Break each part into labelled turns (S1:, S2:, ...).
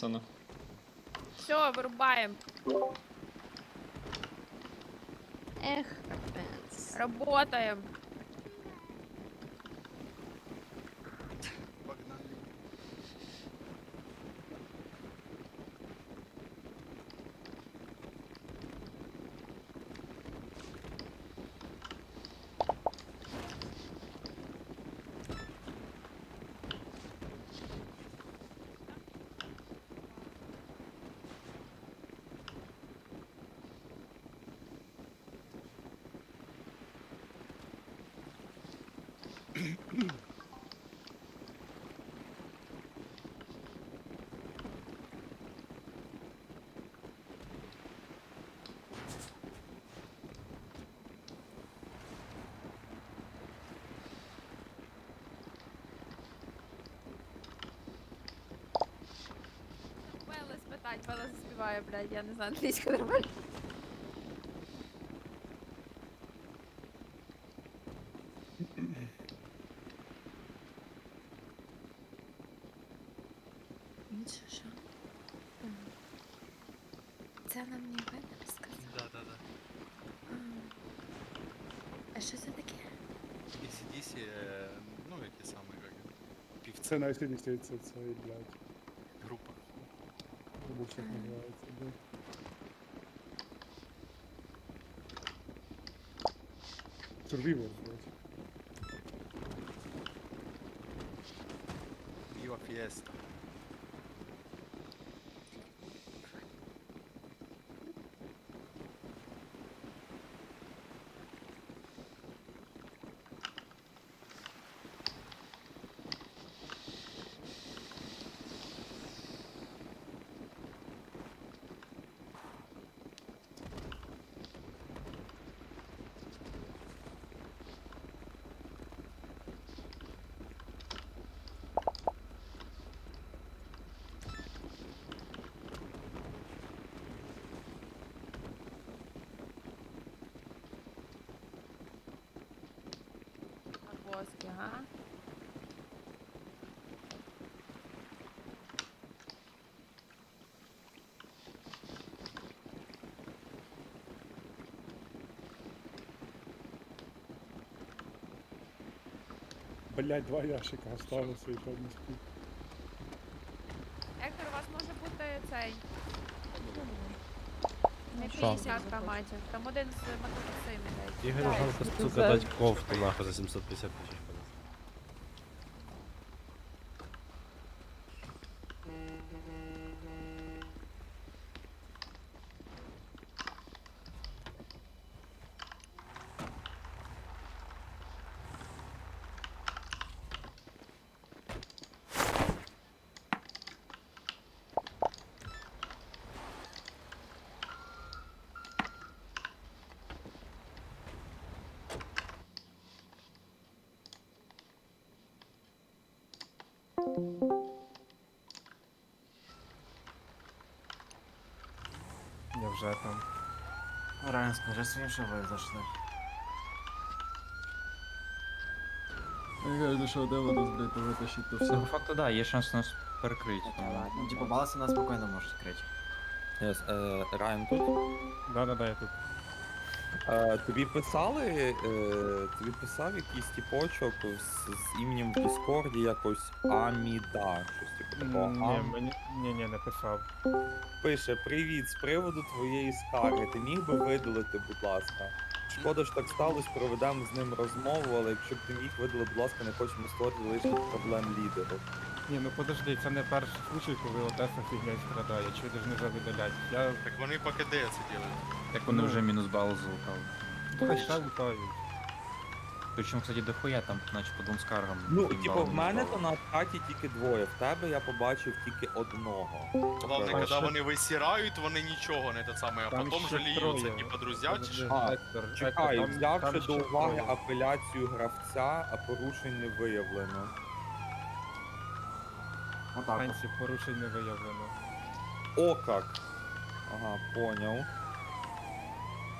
S1: Пацани.
S2: Все, вырубаем.
S3: Эх, капець.
S2: Работаємо. Спитать, Белла заспіває, блядь, я не знаю англійську нормально.
S3: Що, що? Це нам не Вебер сказав?
S4: Да, да, да.
S3: А. Що це таке?
S4: ACDC, е, ну, які саме, як півці
S5: Це на ICDC, це цей, блядь,
S4: група.
S5: забув, як називається, блядь. Survivor, блядь.
S4: Viva Fiesta.
S2: Арбузки, ага.
S5: Блядь, два ящика осталося і спить.
S2: Ектор, у вас може бути цей. Не 50 громадів, Там один з мотоцими, блядь.
S6: Ігор
S2: Дай.
S6: жалко, сука, дать кофту нахуй за 750 тисяч. Я вже там.
S7: Райан, скажи своїм, що ви зайшли.
S8: Я що де воду збити, витащити то
S9: По
S8: все.
S9: факту, да, є шанс нас перекрити.
S7: Ну, типу, баласи нас спокійно можуть відкрити.
S10: Yes, е, Райан тут.
S6: Да-да-да, я тут.
S10: Е, тобі писали, е, тобі писав якийсь тіпочок з, з іменем в Діскорді якось Аміда, щось типу такого.
S6: Ні,
S10: Ам...
S6: мені, ні, ні, не писав.
S10: Пише, привіт, з приводу твоєї скарги, ти міг би видалити, будь ласка. Шкода, що так сталося, проведемо з ним розмову, але якщо б ти міг видалити, будь ласка, не хочемо створити лишніх проблем лідеру.
S6: Ні, ну подожди, це не перший случай, коли Одеса фігня страдає, чи ви не завидалять. Я
S4: Так вони по КД це делают.
S9: Так вони
S6: Ну.
S9: вже мінус бал залутали.
S6: хай лутають.
S9: Причому, кстати, дохуя там, наче по двом скаргам.
S10: Ну,
S9: їм
S10: типу, в мене
S9: мінус
S10: то на хаті тільки двоє, в тебе я побачив тільки одного.
S4: Головне,
S6: Перше.
S4: коли вони висирають, вони нічого не те саме, а
S6: Там
S4: потім
S6: ще
S4: жаліються,
S6: троє.
S4: типа друзі, чи що?
S10: А,
S6: Ектор,
S10: Чекай,
S6: Ектор, там-
S10: взявши до уваги
S6: троє.
S10: апеляцію гравця, а порушень не виявлено.
S7: Отак. от.
S6: Порушень не виявлено.
S10: О как! Ага, понял.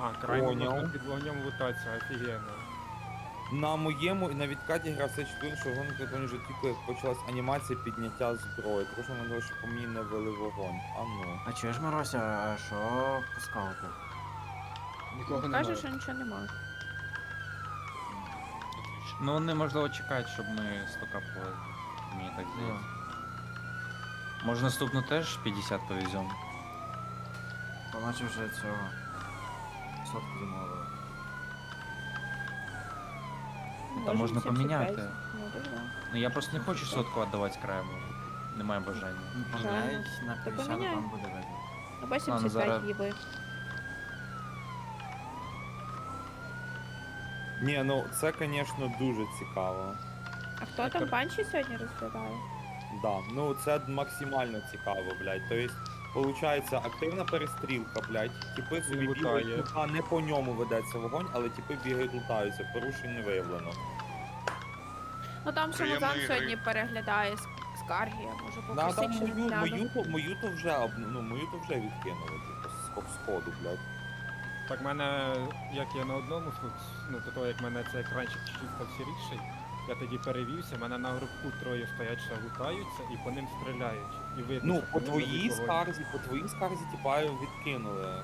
S6: А,
S10: Поняв.
S6: можна під вогнем лутатися, офігенно.
S10: На моєму і на відкаті грав все 4, що вогонь не вже тільки як почалась анімація підняття зброї. Прошу на що по мені не вели вогонь. А ну.
S7: А чуєш, Маруся, а що по скауту?
S8: Нікого
S2: Каже, що нічого немає.
S9: Ну вони можливо чекають, щоб ми 100 капали. Мені так здається. Може наступну теж 50 повеземо?
S7: То наче вже цього. Сотку замовили.
S9: Та можна
S2: 75.
S9: поміняти.
S2: Ну, дуже да.
S9: Ну я просто не хочу сотку віддавати краєм. Немає бажання.
S7: Ну, поміняють на 50,
S2: поміняй.
S7: там буде видно.
S2: Ну, 85
S9: Ладно, зараз-
S2: їби.
S10: Ні, ну це, звісно, дуже цікаво.
S2: А хто там банші сьогодні розглядає?
S10: Да, ну це максимально цікаво, блядь. Тобто, получається, активна перестрілка, блядь. Типи собі
S6: лутає.
S10: бігають, а не по ньому ведеться вогонь, але типи бігають, лутаються, порушень не виявлено.
S2: Ну там
S4: Приємної
S2: Шамазан
S4: гри.
S2: сьогодні переглядає ск- скарги, я можу
S10: Да, там
S2: попросити, щоб
S10: мою, мою, то- мою то вже, об- ну, мою то вже відкинули, типу, з з сходу, блядь.
S6: Так мене, як я на одному, сход- ну до того як мене цей екранчик чуть-чуть став сіріший, я тоді перевівся, мене на групку троє стоять, що лутаються і по ним стріляють. І видно,
S10: Ну,
S6: що
S10: по твоїй
S6: вогонь.
S10: скарзі, по твоїй скарзі, типа, відкинули.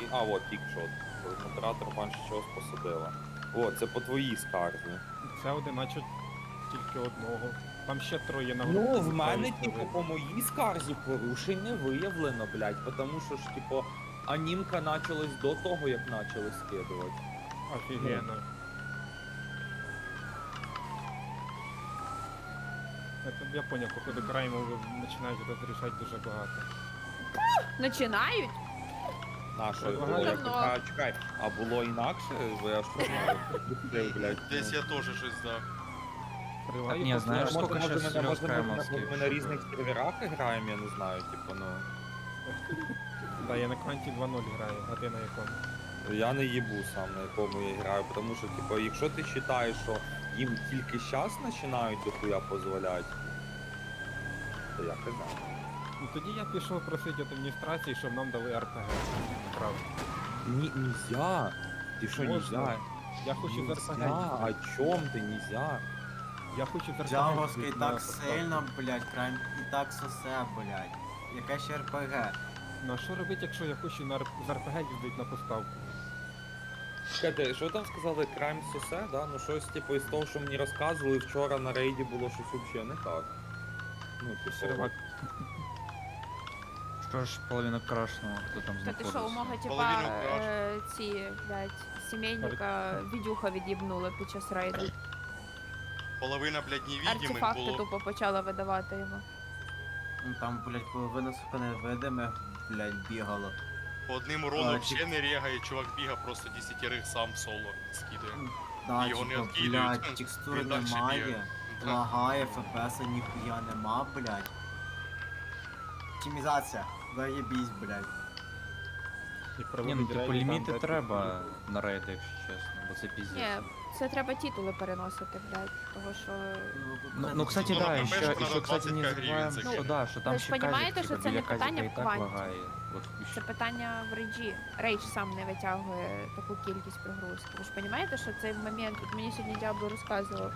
S10: Чи А, от, тікшот. Модератор банші чогось посадила. О, це по твоїй скарзі.
S6: Це один, наче тільки одного. Там ще троє на.
S10: Ну, в мене, типу, по моїй скарзі порушень не виявлено, блядь, тому що ж, типу, анімка почалась до того, як почали скидувати.
S6: Офігенно. Это я понял, походу краймо ви починають розрішати дуже багато.
S10: Наша
S6: Так,
S10: було
S6: ага.
S10: як
S2: Давно.
S10: а, чекай, а було інакше, бо я ж знаю, блядь.
S4: Десь
S10: ну.
S4: я теж щось дав.
S6: Прила-
S9: ні, знаєш,
S10: Може,
S9: скільки
S10: може,
S9: щас
S10: ми-
S9: сльоз
S10: може, ми-
S9: кремовських,
S10: Ми на різних серверах граємо, я не знаю, типу, ну.
S6: Да, я на кванті 2.0 граю, а ти на якому?
S10: Я не їбу сам, на якому я граю, тому що, типу, якщо ти вважаєш, що їм тільки зараз починають дохуя дозволяти, то я знаю.
S6: Ну тоді я пішов просити адміністрації, щоб нам дали РПГ. Правда.
S10: Ні, нельзя. Ти що,
S6: Можна.
S10: нельзя?
S6: Я хочу з РПГ.
S10: Нельзя, о
S6: їздити.
S10: чом ти нельзя?
S6: Я хочу з РПГ.
S7: Джавовський
S6: їздити
S7: так сильно, блядь, крайм і так сосе, блядь. Яке ще РПГ?
S6: Ну а що робити, якщо я хочу на, РП- з РПГ їздити на поставку?
S10: Чекайте, що там сказали Crime Сосе, да? Ну щось типу із того, що мені розказували, вчора на рейді було щось взагалі не так. Ну, типу.
S6: Сервак.
S9: Що ж, половина крашного, хто там
S2: Та ти що,
S9: знаходиться.
S2: умога, типа,
S4: Половину краш.
S2: е, ці, блядь, сімейника відюха від'їбнула під час рейду.
S4: Половина, блядь, невидимих
S2: Артефакти
S4: було.
S2: тупо почала видавати йому.
S7: Ну там, блядь, половина, сука, невидимих, блядь, бігало.
S4: По одним урону
S7: А,
S4: взагалі не регає, чувак біга просто десятерих сам соло скидає.
S7: Да,
S4: Його не
S7: типа,
S4: відкидують,
S7: блядь, текстури
S4: він дальше
S7: немає.
S4: бігає. Да.
S7: Лагає, ФПС ніхуя нема, блядь. Оптимізація. Заєбісь, блядь.
S9: Ні, ну типу ліміти треба на рейди, якщо чесно, бо це піздець.
S2: Ні, це треба титули переносити, блядь, того що...
S9: Ну, ну, кстати,
S4: Ну,
S9: да, еще, еще, кстати, не
S4: 20 гривен
S9: забываем,
S4: закинуть.
S9: что да, что там
S2: Ви ж
S9: ще
S2: що це не питання в кванті? Це питання в рейджі. Рейдж сам не витягує таку кількість прогрузки. Ви ж розумієте, що цей момент, от мені сьогодні Діабло розказував,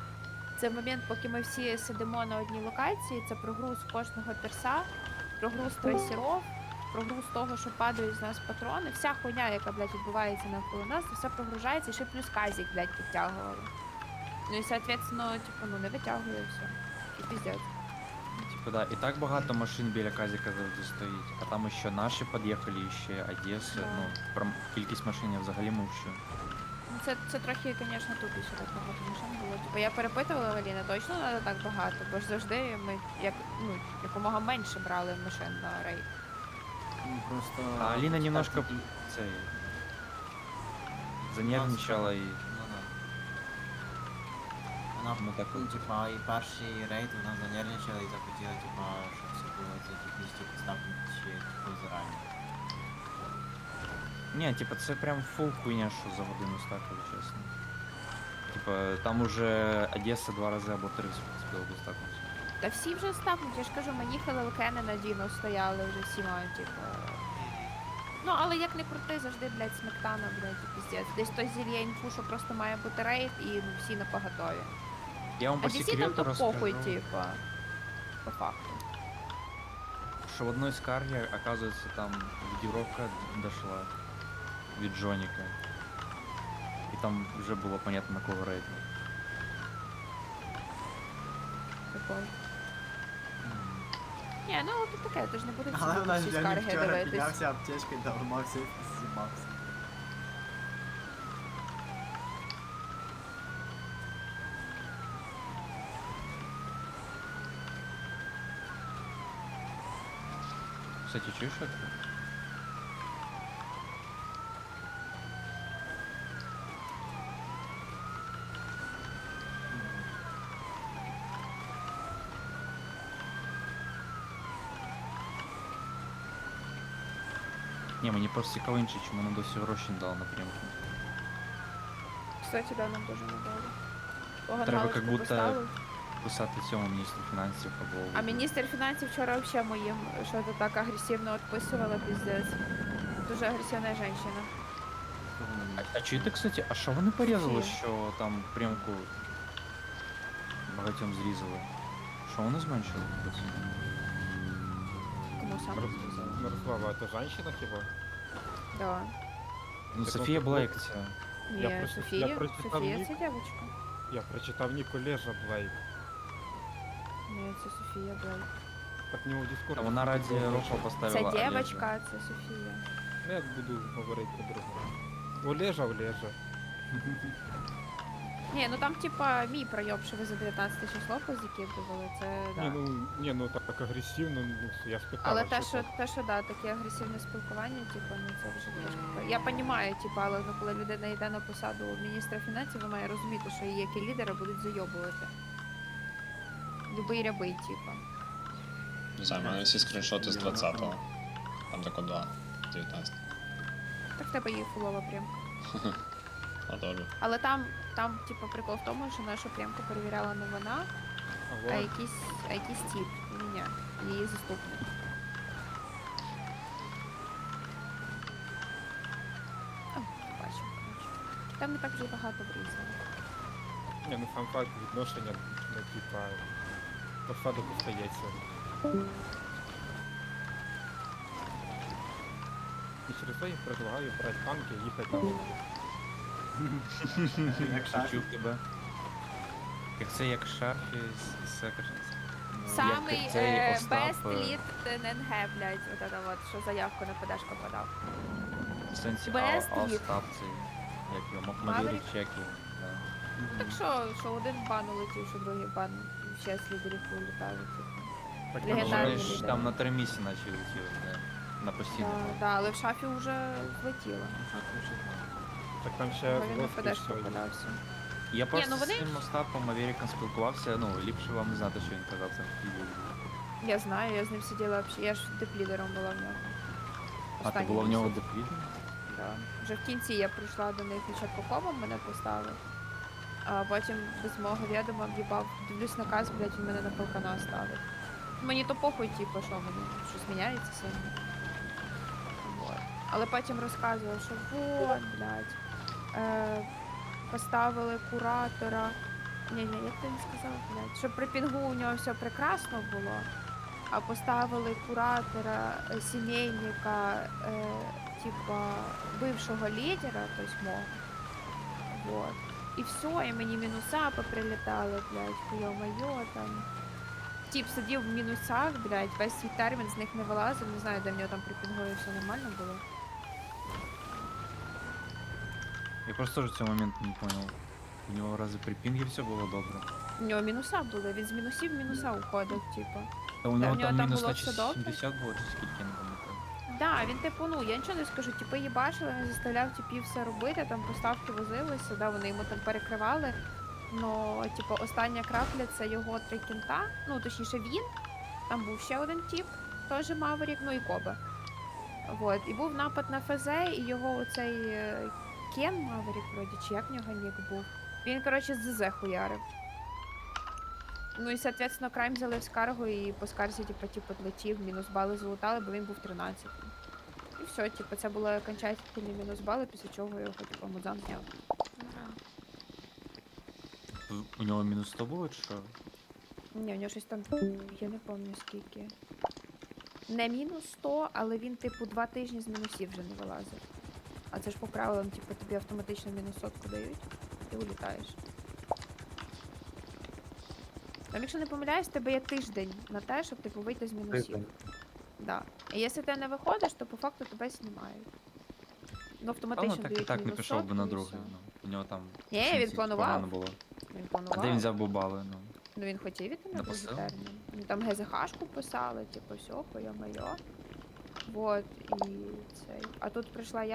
S2: це момент, поки ми всі сидимо на одній локації, це прогруз кожного перса, прогруз трейсеров, прогруз того, що падають з нас патрони, вся хуйня, яка, блядь, відбувається навколо нас, все прогружається, і ще плюс казік, блядь, підтягували. Ну і, соответственно, типу, ну не витягує все. І піздець.
S9: Типу, да, і так багато машин біля казика завжди стоїть, а там ще наші під'їхали, ще Одеси,
S2: Да.
S9: ну, про кількість машин я взагалі мовчу.
S2: Ну, це, це трохи, звісно, тупіше так багато машин було. Типу, я перепитувала Валіна, точно треба так багато, бо ж завжди ми як, ну, якомога менше брали машин на рейд.
S7: Ну, Просто...
S9: А Аліна немножко
S7: так,
S9: цей занервничала і
S7: Ну да. Вона,
S9: Ну, так
S7: ну,
S9: от.
S7: типа, і перший рейд вона занервничала і захотіла, типа, щоб все було це технічно поставлено ще, типу, зарані.
S9: Ні, типа це прям фул хуйня, що за годину стакали, чесно. Типа там уже Одеса два рази або три спіла би стакнути.
S2: Та всі вже стапнуть, я ж кажу, ми їхали Кеннена Діно стояли вже всіма, типу. Ну, але як не крути, завжди, блядь, смектана, блядь, піздець. Десь хтось зільє інфу, що просто має бути рейд, і ну, всі на поготові.
S9: Я вам
S2: А
S9: по
S2: DC там
S9: секрету
S2: то похуй, типа. По факту.
S9: что в одной скарге, оказывается, там видеоровка дошла від Джоніка. І там вже було понятно, на кого рейд.
S2: Прикольно. Ні, ну тут таке, ти ж не буде
S7: Але вона
S2: всі
S7: Джонік
S2: скарги
S7: вчора
S2: дивитись.
S7: піднявся аптечкою, доламався і зімався.
S9: Кстати, чуєш это? Не, мені просто цікаво інше, чому нам досі гроші не дали напрямку.
S2: Кстати, да, нам дуже не дали. Кого
S9: Треба
S2: галочку
S9: как будто
S2: поставив.
S9: Писати цьому міністру фінансів або...
S2: А міністр фінансів вчора взагалі моїм що-то так агресивно відписувала, піздець. Дуже агресивна жінка.
S9: А, а чуєте, кстати, а що вони порізали,
S2: Чи?
S9: що там прямку багатьом зрізали? Що вони зменшили?
S2: Кому саме
S6: Мир-
S2: сказала?
S6: Мирослава, а то женщина хіба?
S2: Да.
S9: Ну,
S6: Так,
S9: Софія
S6: ну,
S9: Блейк ця.
S6: Я
S2: Ні,
S6: просто-
S2: Софія,
S6: я прочитав
S2: Софія
S6: нік.
S2: це дівчинка.
S6: Я прочитав Ніколежа Блейк.
S2: Ні, це Софія Блейк.
S6: Так в нього в Discord.
S9: А вона раді
S6: було,
S9: рофа
S6: що-
S2: Це
S9: поставила Олежа.
S2: дівчинка, це Софія.
S6: Ну, як буду говорити по-другому. Олежа, Олежа.
S2: Ні, ну там типа мій пройоб, що ви за 19 число позакидували, це да.
S6: Ні, ну, ні, ну так агресивно, ну, я спитав.
S2: Але те, що
S6: так?
S2: те, що да, таке агресивне спілкування, типу, ну це вже трошки. Я розумію, типу, але ну, коли людина йде на посаду міністра фінансів, вона має розуміти, що її які лідери будуть зайобувати. Любий рябий, типу.
S1: Не знаю, в мене всі скріншоти з 20-го. Там тако 2, 19.
S2: Так в тебе є фулова прямка.
S1: А добре.
S2: Але там, там, типу, прикол в тому, що нашу прямку перевіряла не вона,
S6: А
S2: а якийсь, а якийсь тип, ні, її заступник. О. Там не так вже багато врізали.
S6: Ні, ну сам факт відношення, ну, типа, посадок остається. І через це я предлагаю брати танки і їхати на війну.
S7: Як шарф.
S9: Чув тебе. Як це як шарфі з з секретарем.
S2: Самий
S9: Як цей
S2: е,
S9: Остап,
S2: best
S9: е,
S2: lead ННГ, блядь, от это вот, що заявку на ПДшку подав.
S9: В сенсі, а. Остап цей, як його,
S2: Маврик?
S9: Його, да.
S2: Так що, що один в бан улетів, що другий в бан ще з лідерів улітали. Типу.
S6: Так,
S9: Ну,
S2: Легендарний
S9: ж
S2: лідер.
S9: там на три місяці наче летіли, да. На постійно.
S2: Да, да, але в шафі вже злетіло.
S6: Так там ще
S2: ПДшку
S6: сьогодні.
S2: подався.
S9: Я просто
S2: ну вони-
S9: з цим Остапом Авериком спілкувався, ну, ліпше вам не знати, що він казав це.
S2: Я знаю, я з ним сиділа вообще, я ж диплідером була в нього.
S9: А ти
S2: Останній
S9: була в нього
S2: місяць.
S9: доплід?
S2: Да. Вже в кінці я прийшла до них спочатку комом мене поставив, а потім без мого відома в'їбав, дивлюсь наказ, блядь, він мене на полкана ставить. Мені то похуй, типу, що мені щось міняється сильно. Вот. Але потім розказував, що вот, блядь, поставили куратора. Ні, ні, як ти не сказав, блядь, щоб при пінгу у нього все прекрасно було, а поставили куратора, е, сімейника, е, типа бывшего лидера, то есть мог. Вот. И все, и мені мінуса поприлітали, блядь, хуйо-майо там. Тип сидів в мінусах, блядь, весь свій термін з них не вилазив, не знаю, де в нього там при пінгові все нормально було.
S9: Я просто теж в цей момент не понял. У нього разве при пінгі все було добре?
S2: У нього мінуса були, він з мінусів в мінуса уходив, типу.
S9: Та у нього
S2: в нього
S9: там
S2: там
S9: мінус
S2: було все добре?
S9: 70 було, чи скільки я не пам'ятаю.
S2: Да, він типу, ну я нічого не скажу, типу їбашили, він заставляв типів все робити, там поставки возилися, да, вони йому там перекривали. Но, типу, остання крапля це його три кінта. Ну, точніше, він. Там був ще один тип, теж Маверік, ну і Коба. Вот. І був напад на ФЗ, і його оцей е, Кен Маверік, вроді, чи як в нього нік був. Він, коротше, з ЗЗ хуярив. Ну і, соответственно, крайм взяли в скаргу і по скарзі, типу, типу, летів, мінус бали залутали, бо він був 13. І все, типу, це були окончательні мінус бали, після чого його типу мудзан зняв.
S9: У нього мінус 100 було чи що?
S2: Ні, у нього щось там, я не пам'ятаю скільки. Не мінус 100, але він, типу, два тижні з мінусів вже не вилазив. А це ж по правилам, типу, тобі автоматично мінус сотку дають, ти улітаєш. Там, якщо не помиляюсь, тебе є тиждень на те, щоб типу вийти з мінусів.
S10: Тиждень.
S2: Да. І якщо ти не виходиш, то по факту тебе знімають. Ну,
S9: Та
S2: автоматично
S9: ну так і
S2: дають
S9: так не
S2: мінус
S9: пішов би на
S2: і
S9: другий.
S2: все.
S9: Ну, у нього там.
S2: Ні, він планував.
S9: погано було.
S2: Він
S9: А де він взяв бобали? Ну.
S2: Ну він хотів іти на другий термін. Ну там ГЗХшку писали, типу, все, моє. Вот, і цей. А тут прийшла я.